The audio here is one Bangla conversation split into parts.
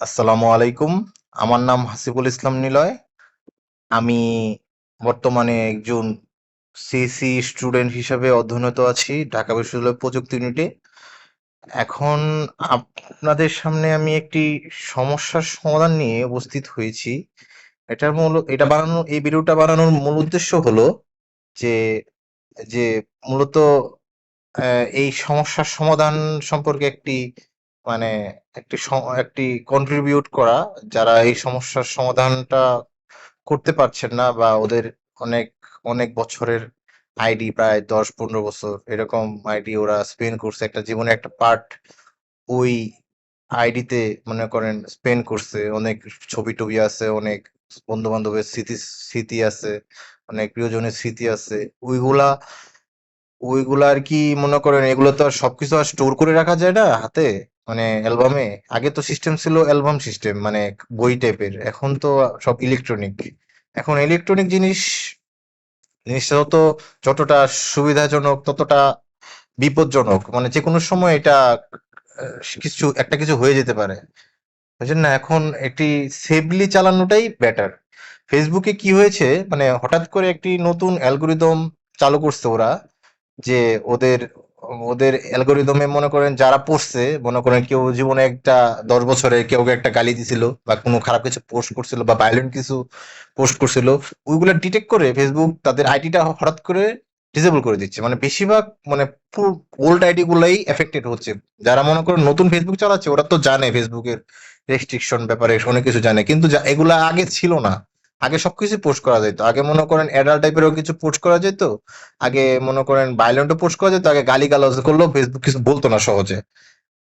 আসসালামু আলাইকুম। আমার নাম হাসিবুল ইসলাম নিলয়। আমি বর্তমানে একজন সিএসসি স্টুডেন্ট হিসেবে অধ্যয়নত আছি ঢাকা বিশ্ববিদ্যালয় প্রযুক্তি ইউনিটে এখন আপনাদের সামনে আমি একটি সমস্যার সমাধান নিয়ে উপস্থিত হয়েছি। এটার মূল, এটা বানানো এই ভিডিওটা বানানোর মূল উদ্দেশ্য হলো যে যে মূলত এই সমস্যার সমাধান সম্পর্কে একটি মানে একটি একটি কন্ট্রিবিউট করা যারা এই সমস্যার সমাধানটা করতে পারছেন না বা ওদের অনেক অনেক বছরের আইডি প্রায় দশ পনেরো বছর এরকম আইডি ওরা স্পেন্ড করছে। একটা জীবনে একটা পার্ট ওই আইডিতে মনে করেন স্পেন্ড করছে। অনেক ছবি টবি আছে, অনেক বন্ধু বান্ধবের স্মৃতি স্মৃতি আছে, অনেক প্রিয়জনের স্মৃতি আছে। ওইগুলা ওইগুলা আর কি মনে করেন এগুলো তো আর সবকিছু আর স্টোর করে রাখা যায় না হাতে? মানে অ্যালবামে, আগে তো সিস্টেম ছিল অ্যালবাম সিস্টেম মানে বই টাইপের এখন তো সব ইলেকট্রনিক এখন ইলেকট্রনিক জিনিস, জিনিসটা তো যতটা সুবিধাজনক, ততটা বিপজ্জনক। মানে যে কোনো সময় এটা কিছু, একটা কিছু হয়ে যেতে পারে। ওই জন্য এখন এটি সেফলি চালানোটাই বেটার ফেসবুকে কি হয়েছে? মানে হঠাৎ করে একটি নতুন অ্যালগোরিদম চালু করছে ওরা, যে ওদের ওদের অ্যালগোরিদমে মনে করেন যারা পড়ছে, মনে করেন কেউ জীবনে একটা দশ বছরে কেউ একটা গালি দিছিল বা কোনো খারাপ কিছু পোস্ট করছিল বা ভায়োলেন্ট কিছু পোস্ট করছিল, ওইগুলো ডিটেক্ট করে ফেসবুক তাদের আইডিটা হঠাৎ করে ডিসেবল করে দিচ্ছে। মানে বেশিরভাগ মানে ওল্ড আইডি গুলাই এফেক্টেড হচ্ছে। যারা মনে করেন নতুন ফেসবুক চালাচ্ছে, ওরা তো জানে ফেসবুকের রেস্ট্রিকশন ব্যাপারে, অনেক কিছু জানে। কিন্তু এগুলা আগে ছিল না। আগে সবকিছু পোস্ট করা যেত আগে মনে করেন অ্যাডাল্ট টাইপেরও কিছু পোস্ট করা যেত আগে মনে করেন ভায়োলেন্টও পোস্ট করা যেত আগে গালি গালাজ করলেও ফেসবুক কিছু বলতো না সহজে।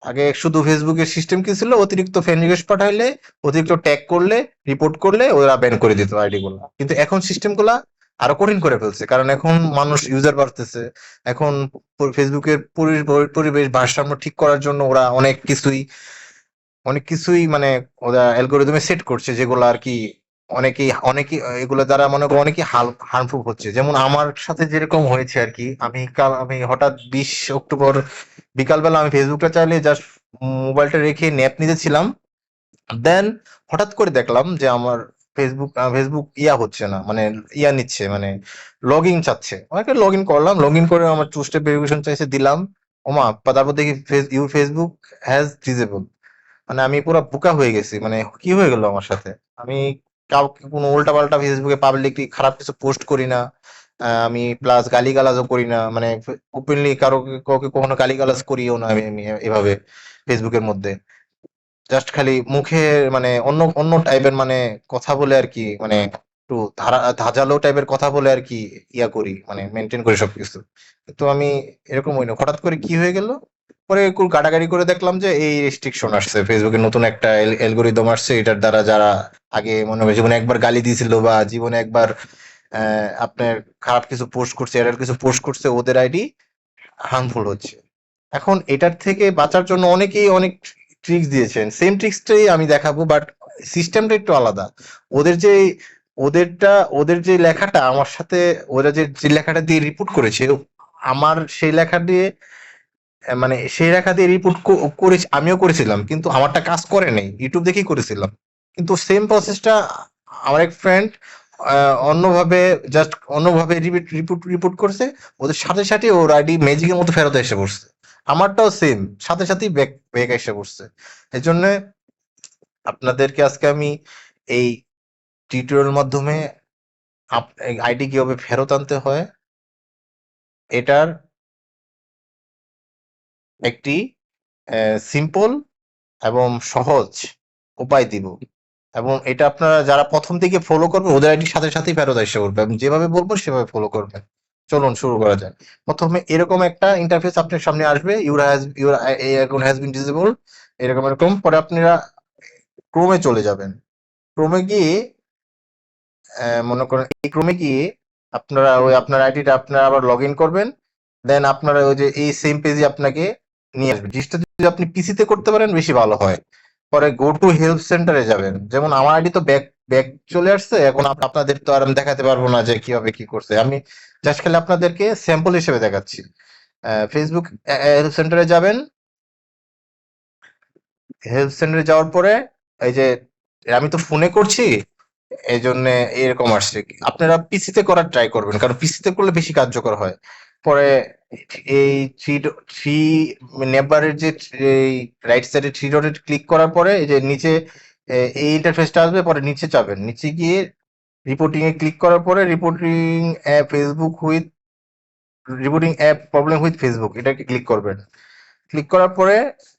আগে শুধু ফেসবুকের সিস্টেম কি ছিল, অতিরিক্ত ফ্রেন্ড রিকোয়েস্ট পাঠাইলে, অতিরিক্ত ট্যাগ করলে রিপোর্ট করলে ওরা ব্যান করে দিত আইডি গুলো। কিন্তু এখন সিস্টেমগুলা আরও কঠিন করে ফেলছে, কারণ এখন মানুষ ইউজার বাড়তেছে। এখন ফেসবুকের পরিবেশ ভারসাম্য ঠিক করার জন্য ওরা অনেক কিছুই অনেক কিছুই মানে ওরা অ্যালগোরিদমে সেট করছে, যেগুলো আর কি অনেকেই অনেকেই, এগুলো দ্বারা মনে করো অনেকেই হার্মফুল হচ্ছে। যেমন আমার সাথে যেরকম হয়েছে আর কি, আমি কাল, আমি হঠাৎ বিশ অক্টোবর বিকালবেলা আমি ফেসবুকটা চাইলে জাস্ট মোবাইলটা রেখে ন্যাপ নিতেছিলাম দেন হঠাৎ করে দেখলাম যে আমার ফেসবুক ফেসবুক ইয়া হচ্ছে না মানে ইয়া নিচ্ছে মানে লগ ইন চাচ্ছে। অনেকে লগ ইন করলাম লগ ইন করে আমার টু স্টেপ ভেরিফিকেশন চাইছে, দিলাম। ওমা তারপর দেখি ইউর ফেসবুক হ্যাজ ডিজেবল মানে আমি পুরো বোকা হয়ে গেছি মানে কি হয়ে গেল আমার সাথে? আমি কাউকে কোনো উল্টা পাল্টা ফেসবুকে পাবলিকলি খারাপ কিছু পোস্ট করি না। আমি প্লাস গালিগালাজও করি না। মানে ওপেনলি কারও কাউকে কখনো গালিগালাজ করিও না আমি এভাবে ফেসবুকের মধ্যে। জাস্ট খালি মুখে মানে অন্য অন্য টাইপের মানে কথা বলে আর কি মানে একটু ধাঁধালো টাইপের কথা বলে আর কি ইয়া করি মানে মেনটেন করি সবকিছু। তো আমি এরকম হই না। হঠাৎ করে কি হয়ে গেল? পরে একটু গাড়াগাড়ি করে দেখলাম যে এই রেস্ট্রিকশন আসছে। ফেসবুকে নতুন একটা অ্যালগোরিদম আসছে, এটার দ্বারা যারা আগে মনে হয় জীবনে একবার গালি দিয়েছিল বা জীবনে একবার আপনার খারাপ কিছু পোস্ট করছে এটার কিছু পোস্ট করছে, ওদের আইডি হার্মফুল হচ্ছে। এখন এটার থেকে বাঁচার জন্য অনেকেই অনেক ট্রিক্স দিয়েছেন। সেম ট্রিক্সটাই আমি দেখাবো বাট সিস্টেমটা একটু আলাদা। ওদের যে, ওদেরটা, ওদের যে লেখাটা, আমার সাথে ওরা যে লেখাটা দিয়ে রিপোর্ট করেছে, আমার সেই লেখা দিয়ে মানে সেই দিয়ে রিপোর্ট করেছি, আমিও করেছিলাম, কিন্তু আমারটা কাজ করে নাই ইউটিউব দেখেই করেছিলাম। কিন্তু সেম প্রসেসটা আমার এক ফ্রেন্ড অন্যভাবে জাস্ট অন্যভাবে রিপোর্ট রিপোর্ট করছে, ওদের সাথে সাথে ওর আইডি ম্যাজিকের মতো ফেরত এসে পড়ছে। আমারটাও সেম সাথে সাথেই ব্যাক ব্যাক এসে পড়ছে। এই জন্য আপনাদেরকে আজকে আমি এই টিউটোরিয়াল মাধ্যমে আইডি কীভাবে ফেরত আনতে হয়, এটার একটি সিম্পল এবং সহজ উপায় দিব। এবং এটা আপনারা যারা প্রথম থেকে ফলো করবে ওদের আইডির সাথে সাথেই ফেরত এসে করবে আমি যেভাবে বলব, সেভাবে ফলো করবেন। চলুন, শুরু করা যায় প্রথমে এরকম একটা ইন্টারফেস আপনার সামনে আসবে। Your has your account has been এরকম এরকম। পরে আপনারা ক্রোমে চলে যাবেন। ক্রোমে গিয়ে মনে করেন, এই ক্রোমে গিয়ে আপনারা ওই আপনার আইডিটা আপনারা আবার লগ ইন করবেন। দেন আপনারা ওই যে এই সেম পেজে আপনাকে নিয়ে আসবে। জিনিসটা যদি আপনি পিসিতে করতে পারেন, বেশি ভালো হয়। পরে গো টু হেল্প সেন্টারে যাবেন। যেমন আমার আইডি তো ব্যাক ব্যাক চলে আসছে, এখন আপনাদের তো আর আমি দেখাতে পারব না যে কীভাবে কি করছে। আমি জাস্ট খালি আপনাদেরকে স্যাম্পল হিসেবে দেখাচ্ছি। ফেসবুক হেল্প সেন্টারে যাবেন। হেল্প সেন্টারে যাওয়ার পরে, এই যে, আমি তো ফোনে করছি এই জন্য এরকম আসছে। আপনারা পিসিতে করার ট্রাই করবেন, কারণ পিসিতে করলে বেশি কার্যকর হয়। পরে এই থ্রি থ্রি নেবারের যে এই রাইট সাইডে থ্রি ডটে ক্লিক করার পরে এই যে নিচে এই ইন্টারফেসটা আসবে, পরে নিচে যাবেন নিচে গিয়ে রিপোর্টিং এ ক্লিক করার পরে reporting app Facebook with reporting app problem with Facebook এটাকে ক্লিক করবেন। ক্লিক করার পরে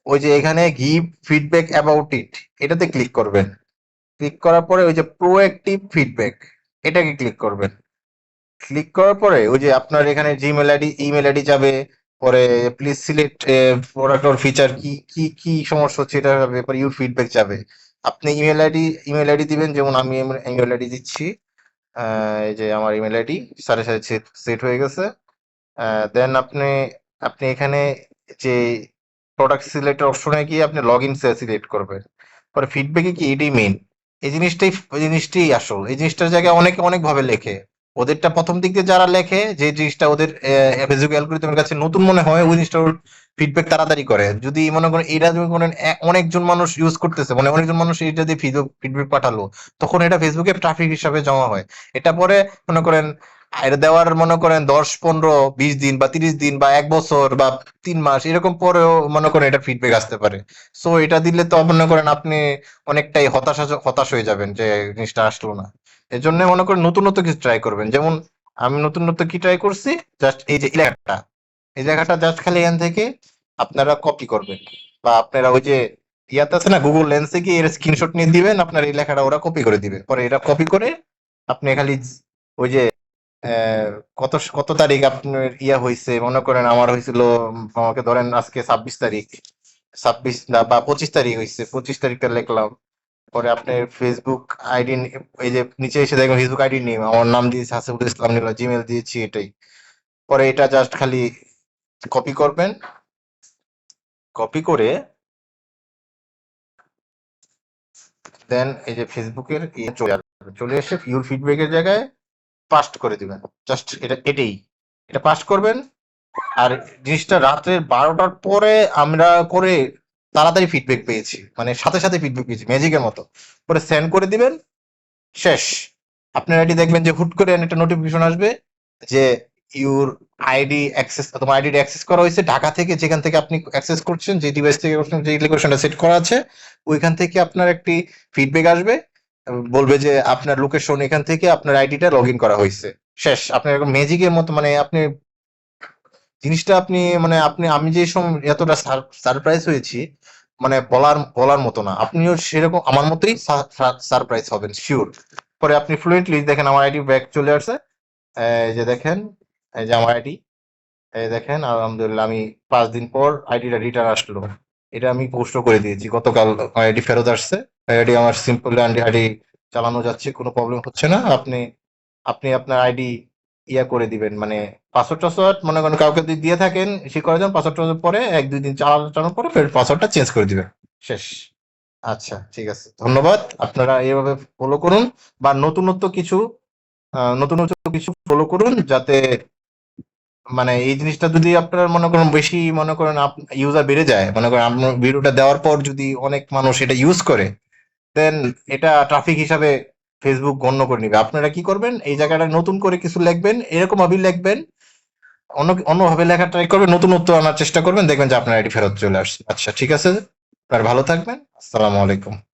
ওই যে এখানে গিভ ফিডব্যাক অ্যাবাউট ইট এটাতে ক্লিক করবেন। ক্লিক করার পরে ওই যে প্রোঅ্যাক্টিভ ফিডব্যাক এটাকে ক্লিক করবেন। ক্লিক করার পরে ওই যে আপনার এখানে জিমেল আইডি ইমেল আইডি যাবে, পরে please select product or feature কি কি কি সমস্যা হচ্ছে এটা যাবে পরে ইউর ফিডব্যাক যাবে। আপনি ইমেল আইডি ইমেল আইডি দিবেন, যেমন আমি ইমেল আইডি দিচ্ছি এই যে আমার ইমেল আইডি সাড়ে সাথে সেট হয়ে গেছে। দেন আপনি আপনি এখানে যে প্রোডাক্ট সিলেক্ট অপশনে গিয়ে আপনি লগ ইন সিলেক্ট করবেন। পরে ফিডব্যাকে কি এটাই মেন এই জিনিসটাই এই জিনিসটাই আসল। এই জিনিসটার জায়গায় অনেকে অনেক ভাবে লেখে। ওদেরটা প্রথম দিক দিয়ে যারা লেখে, যে জিনিসটা ওদের ফেসবুক অ্যালগোরিদমের কাছে নতুন মনে হয়, ওই জিনিসটা ফিডব্যাক তাড়াতাড়ি করে। যদি মনে করেন এটা যদি করেন অনেকজন মানুষ ইউজ করতেছে মানে অনেকজন মানুষ এটা দিয়ে ফিডব্যাক পাঠালো, তখন এটা ফেসবুকে ট্রাফিক হিসাবে জমা হয়। এটা পরে মনে করেন, এটা দেওয়ার মনে করেন দশ, পনেরো, বিশ দিন বা তিরিশ দিন বা এক বছর বা তিন মাস, এরকম পরেও মনে করেন এটা ফিডব্যাক আসতে পারে। সো এটা দিলে তো মনে করেন আপনি অনেকটাই হতাশা, হতাশ হয়ে যাবেন যে জিনিসটা আসলো না। এর জন্য মনে করেন নতুন নতুন কিছু ট্রাই করবেন। যেমন আমি নতুন নতুন কি ট্রাই করছি? জাস্ট এই যে এই লেখাটা এই জায়গাটা জাস্ট খালি এখান থেকে আপনারা কপি করবেন। বা আপনারা ওই যে ইয়াতে আছে না গুগল লেন্সে গিয়ে এর স্ক্রিনশট নিয়ে দিবেন, আপনার এই লেখাটা ওরা কপি করে দিবে। পরে এটা কপি করে আপনি খালি ওই যে কত কত তারিখ আপনার ইয়া হয়েছে মনে করেন আমার হয়েছিল আমাকে ধরেন আজকে ছাব্বিশ তারিখ। ছাব্বিশ বা পঁচিশ তারিখ হয়েছে পঁচিশ তারিখটা লিখলাম। পরে আপনার ফেসবুক আইডি এই যে নিচে এসে দেখবেন ফেসবুক আইডি নেই, আমার নাম দিয়েছি হাসিবুল ইসলাম নিল জিমেল দিয়েছি এটাই। পরে এটা জাস্ট খালি কপি করবেন। কপি করে দেন এই যে ফেসবুকের চলে আসবে। চলে এসে ইউর ফিডব্যাকের জায়গায় পাস্ট করে দিবেন। জাস্ট এটা, এটাই। এটা পাস্ট করবেন। আর জিনিসটা রাত্রের বারোটার পরে আমরা করে তাড়াতাড়ি ফিডব্যাক পেয়েছি। মানে সাথে সাথে ফিডব্যাক পেয়েছি ম্যাজিকের মতো। পরে সেন্ড করে দিবেন, শেষ। আপনার আইডি দেখবেন যে হুট করে একটা নোটিফিকেশন আসবে যে ইউর আইডি অ্যাক্সেস তোমার আইডি অ্যাক্সেস করা হয়েছে ঢাকা থেকে, যেখান থেকে আপনি অ্যাক্সেস করছেন যে ডিভাইস থেকে যে লোকেশনটা সেট করা আছে, ওইখান থেকে আপনার একটি ফিডব্যাক আসবে। বলবে যে আপনার লোকেশন এখান থেকে আপনার আইডিটা লগ ইন করা হয়েছে। শেষ। আপনার ম্যাজিকের মতো মানে আপনি জিনিসটা আপনি মানে আপনি, আমি যে সময় এতটা সারপ্রাইজ হয়েছি মানে বলার বলার মতো না। আপনিও সেরকম, আমার মতোই সারপ্রাইজ হবেন শিওর পরে আপনি ফ্লুয়েন্টলি দেখেন আমার আইডি ব্যাক চলে আসছে। এই যে দেখেন, এই যে আমার আইডি এই দেখেন, আলহামদুলিল্লাহ, আমি পাঁচ দিন পর আইডিটা রিটার্ন আসলো। এটা আমি পোস্ট করে দিয়েছি, গতকাল আইডি ফেরত আসছে। আইডি আমার সিম্পল আইডি চালানো যাচ্ছে, কোনো প্রবলেম হচ্ছে না? আপনি আপনি আপনার আইডি ইয়া করে দিবেন মানে পাসওয়ার্ড টাসওয়ার্ড মনে করেন কাউকে যদি দিয়ে থাকেন সে করে দেন পাসওয়ার্ড পরে এক দুই দিন চালানোর পরে ফের পাসওয়ার্ডটা চেঞ্জ করে দিবেন। শেষ। আচ্ছা ঠিক আছে। ধন্যবাদ। আপনারা এইভাবে ফলো করুন বা নতুনত্ব কিছু আহ, নতুন নতুন কিছু ফলো করুন যাতে মানে এই জিনিসটা যদি আপনার মনে করেন বেশি মনে করেন ইউজার বেড়ে যায় মনে করেন আপনার ভিডিওটা দেওয়ার পর যদি অনেক মানুষ এটা ইউজ করে দেন এটা ট্রাফিক হিসাবে ফেসবুক গণ্য করে নিবে। আপনারা কি করবেন? এই জায়গাটা নতুন করে কিছু লিখবেন, এরকম ভাবে লিখবেন, অন্য, অন্যভাবে লেখা ট্রাই করবেন, নতুনত্ব আনার চেষ্টা করবেন, দেখবেন যে আপনার এটি ফেরত চলে আসছে। আচ্ছা ঠিক আছে আর ভালো থাকবেন। আসসালামু আলাইকুম।